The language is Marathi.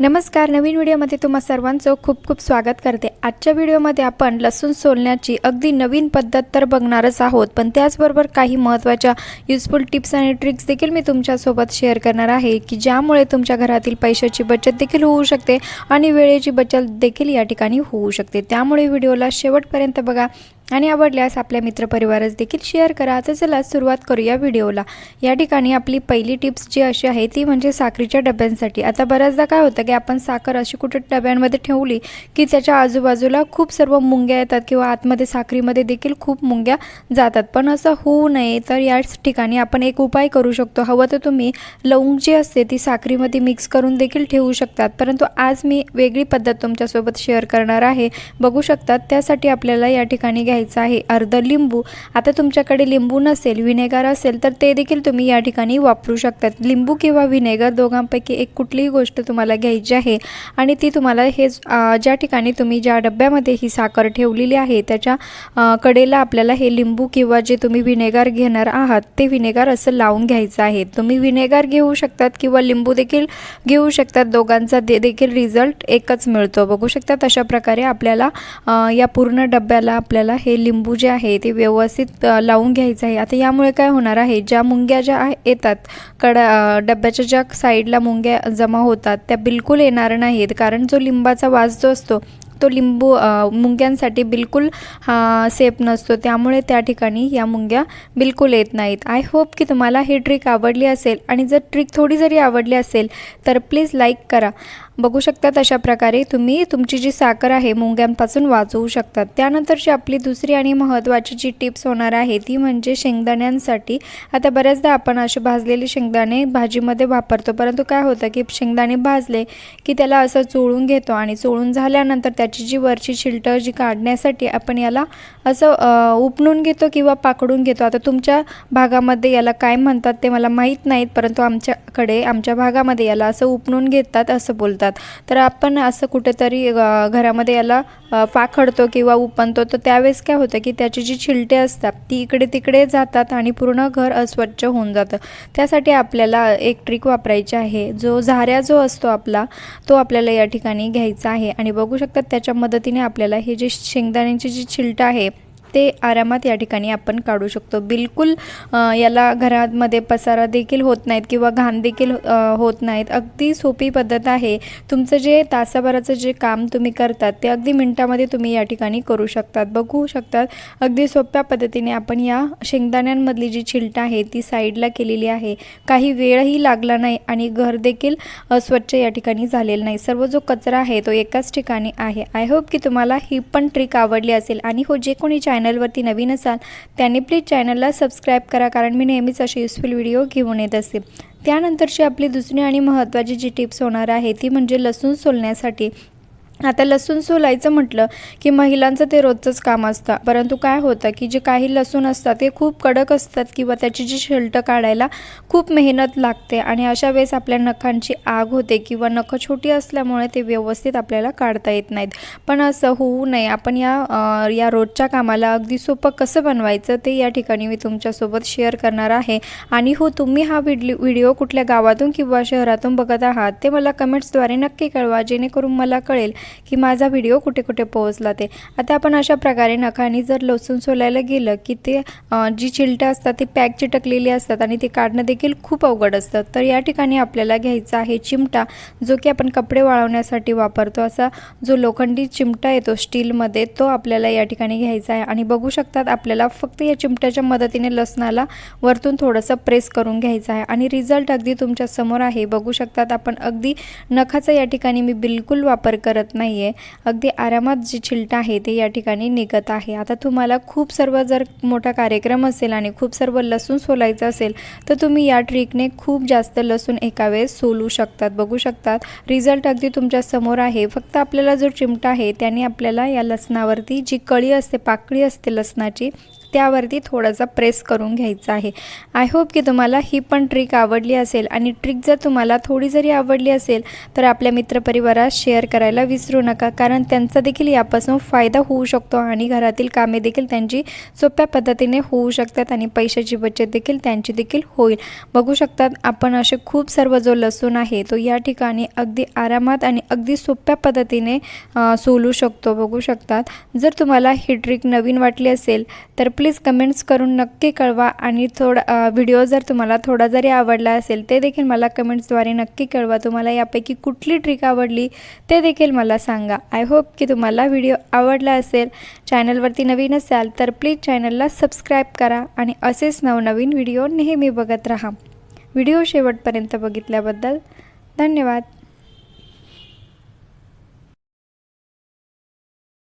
नमस्कार नवीन व्हिडिओमध्ये तुम्हा सर्वांचं खूप खूप स्वागत करते. आजच्या व्हिडिओमध्ये आपण लसूण सोलण्याची अगदी नवीन पद्धत तर बघणारच आहोत पण त्याचबरोबर काही महत्त्वाच्या युजफुल टिप्स आणि ट्रिक्स देखील मी तुमच्यासोबत शेअर करणार आहे की ज्यामुळे तुमच्या घरातील पैशाची बचत देखील होऊ शकते आणि वेळेची बचत देखील या ठिकाणी होऊ शकते. त्यामुळे व्हिडिओला शेवटपर्यंत बघा आणि आवडल्यास आपल्या मित्रपरिवारास देखील शेअर करा. तर चला सुरुवात करूया व्हिडिओला. या ठिकाणी आपली पहिली टिप्स जी अशी आहे ती म्हणजे साखरेच्या डब्यांसाठी. आता बऱ्याचदा काय होतं की आपण साखर अशी कुठे डब्यांमध्ये ठेवली की त्याच्या आजूबाजूला खूप सर्व मुंग्या येतात किंवा आतमध्ये साखरीमध्ये देखील खूप मुंग्या जातात. पण असं होऊ नये तर याच ठिकाणी आपण एक उपाय करू शकतो. हवं तर तुम्ही लवंग जी असते ती साखरीमध्ये मिक्स करून देखील ठेवू शकतात. परंतु आज मी वेगळी पद्धत तुमच्यासोबत शेअर करणार आहे. बघू शकतात त्यासाठी आपल्याला या ठिकाणी घ्यायचं आहे अर्ध लिंबू. आता तुमच्याकडे लिंबू नसेल व्हिनेगर असेल तर ते देखील तुम्ही या ठिकाणी वापरू शकतात. लिंबू किंवा व्हिनेगर दोघांपैकी एक कुठलीही गोष्ट तुम्हाला घ्यायची आहे. आणि ती तुम्हाला हे ज्या ठिकाणी तुम्ही ज्या डब्यामध्ये ही साखर ठेवलेली आहे त्याच्या कडेला आपल्याला हे लिंबू किंवा जे तुम्ही विनेगार घेणार आहात ते विनेगार असं लावून घ्यायचं आहे. तुम्ही विनेगार घेऊ शकतात किंवा लिंबू देखील घेऊ शकतात. दोघांचा दे देखील रिझल्ट एकच मिळतो. बघू शकतात अशा प्रकारे आपल्याला या पूर्ण डब्याला आपल्याला हे लिंबू जे आहे ते व्यवस्थित लावून घ्यायचं आहे. आता यामुळे काय होणार आहे ज्या मुंग्या ज्या येतात कडा डब्याच्या ज्या साईडला मुंग्या जमा होतात त्या बिलकुल येणार नाहीत. कारण जो लिंबाचा वास जो असतो तो लिंबू मुंग्यांसाठी बिलकुल सेफ नसतो. त्यामुळे त्या ठिकाणी या मुंग्या बिलकुल येत नाहीत. आय होप की तुम्हाला ही ट्रिक आवडली असेल आणि जर ट्रिक थोडी जरी आवडली असेल तर प्लीज लाईक करा. बघू शकतात अशा प्रकारे तुम्ही तुमची जी साखर आहे मुंग्यांपासून वाचवू शकतात. त्यानंतरची आपली दुसरी आणि महत्त्वाची जी टिप्स होणार आहे ती म्हणजे शेंगदाण्यांसाठी. आता बऱ्याचदा आपण असे भाजलेले शेंगदाणे भाजीमध्ये वापरतो परंतु काय होतं की शेंगदाणे भाजले की त्याला असं चोळून घेतो आणि चोळून झाल्यानंतर त्या त्याची जी वरची शिल्टर जी काढण्यासाठी आपण याला असं उपणून घेतो किंवा पाकडून घेतो? आता तुमच्या भागामध्ये याला काय म्हणतात ते मला माहीत नाहीत परंतु आमच्याकडे आमच्या भागामध्ये याला असं उपणून घेतात असं बोलतात. तर आपण असं कुठेतरी घरामध्ये याला पाखडतो किंवा उपणतो तर त्यावेळेस काय होतं की त्याची जी छिलटे असतात ती इकडे तिकडे जातात आणि पूर्ण घर अस्वच्छ होऊन जातं. त्यासाठी आपल्याला एक ट्रिक वापरायची आहे. जो झाऱ्या जो असतो आपला तो आपल्याला या ठिकाणी घ्यायचा आहे. आणि बघू शकतात त्याच्या मदतीने आपल्याला हे जे शेंगदाण्याची जी छिलटं आहे ते आरामात या ठिकाणी आपण काढू शकतो. बिलकुल याला घरामध्ये पसारा देखील होत नाहीत किंवा घाण देखील होत नाहीत. अगदी सोपी पद्धत आहे. तुमचं जे तासाभराचं जे काम तुम्ही करतात ते अगदी मिनटामध्ये तुम्ही या ठिकाणी करू शकतात. बघू शकतात. अगदी सोप्या पद्धतीने आपण या शेंगदाण्यांमधली जी छिलट आहे ती साईडला केलेली आहे. काही वेळही लागला नाही आणि घर देखील स्वच्छ या ठिकाणी झालेलं नाही. सर्व जो कचरा आहे तो एकाच ठिकाणी आहे. आय होप की तुम्हाला ही पण ट्रिक आवडली असेल आणि हो जे कोणी चॅनलवरती नवीन असाल त्यांनी प्लीज चॅनलला सबस्क्राईब करा कारण मी नेहमीच असे युजफुल व्हिडिओ घेऊन येत असते. त्यानंतरची आपली दुसरी आणि महत्त्वाची जी टिप्स होणार आहे ती म्हणजे लसूण सोलण्यासाठी. आता लसूण सोलायचं म्हटलं की महिलांचं ते रोजचंच काम असतं. परंतु काय होतं की जे काही लसूण असतात ते खूप कडक असतात किंवा त्याची जी शिल्ट काढायला खूप मेहनत लागते आणि अशा वेळेस आपल्या नखांची आग होते किंवा नखं छोटी असल्यामुळे ते व्यवस्थित आपल्याला काढता येत नाहीत. पण असं होऊ नये. आपण या या रोजच्या कामाला अगदी सोपं कसं बनवायचं ते या ठिकाणी मी तुमच्यासोबत शेअर करणार आहे. आणि हो तुम्ही हा व्हिडिओ व्हिडिओ कुठल्या गावातून किंवा शहरातून बघत आहात ते मला कमेंट्सद्वारे नक्की कळवा जेणेकरून मला कळेल की माझा व्हिडिओ कुठे कुठे पोहोचला ते. आता आपण अशा प्रकारे नखाने जर लसूण सोलायला गेलं की ते जी चिलटं असतात ती पॅक चिटकलेली असतात आणि ते काढणं देखील खूप अवघड असतं. तर या ठिकाणी आपल्याला घ्यायचा आहे चिमटा जो की आपण कपडे वाळवण्यासाठी वापरतो. असा जो लोखंडी चिमटा येतो स्टीलमध्ये तो आपल्याला या ठिकाणी घ्यायचा आहे. आणि बघू शकतात आपल्याला फक्त या चिमट्याच्या मदतीने लसणाला वरतून थोडंसं प्रेस करून घ्यायचा आहे. आणि रिझल्ट अगदी तुमच्यासमोर आहे. बघू शकतात आपण अगदी नखाचा या ठिकाणी मी बिलकुल वापर करत नाही आहे अगदी आरामात जी चिलटं आहे ते या ठिकाणी निघत आहे. आता तुम्हाला खूप सर्व जर मोठा कार्यक्रम असेल आणि खूप सर्व लसूण सोलायचं असेल तर तुम्ही या ट्रिकने खूप जास्त लसूण एका वेळेस सोलू शकतात. बघू शकतात. रिझल्ट अगदी तुमच्यासमोर आहे. फक्त आपल्याला जो चिमटा आहे त्याने आपल्याला या लसणावरती जी कळी असते पाकळी असते लसणाची त्यावरती थोडासा प्रेस करून घ्यायचा आहे. आय होप की तुम्हाला ही पण ट्रिक आवडली असेल आणि ट्रिक जर तुम्हाला थोडी जरी आवडली असेल तर आपल्या मित्रपरिवारात शेअर करायला विसरू नका कारण त्यांचा देखील यापासून फायदा होऊ शकतो आणि घरातील कामे देखील त्यांची सोप्या पद्धतीने होऊ शकतात आणि पैशाची बचत देखील त्यांची देखील होईल. बघू शकतात आपण असे खूप सर्व जो लसूण आहे तो या ठिकाणी अगदी आरामात आणि अगदी सोप्या पद्धतीने सोलू शकतो. बघू शकतात जर तुम्हाला ही ट्रिक नवीन वाटली असेल तर प्लीज कमेंट्स करून नक्की कळवा आणि थोडा व्हिडिओ जर तुम्हाला थोडा जरी आवडला असेल ते देखील मला कमेंट्सद्वारे नक्की कळवा. तुम्हाला यापैकी कुठली ट्रिक आवडली ते देखील मला सांगा. आय होप की तुम्हाला व्हिडिओ आवडला असेल. चॅनलवरती नवीन असाल तर प्लीज चॅनलला सबस्क्राईब करा आणि असेच नवनवीन व्हिडिओ नेहमी बघत राहा. व्हिडिओ शेवटपर्यंत बघितल्याबद्दल धन्यवाद.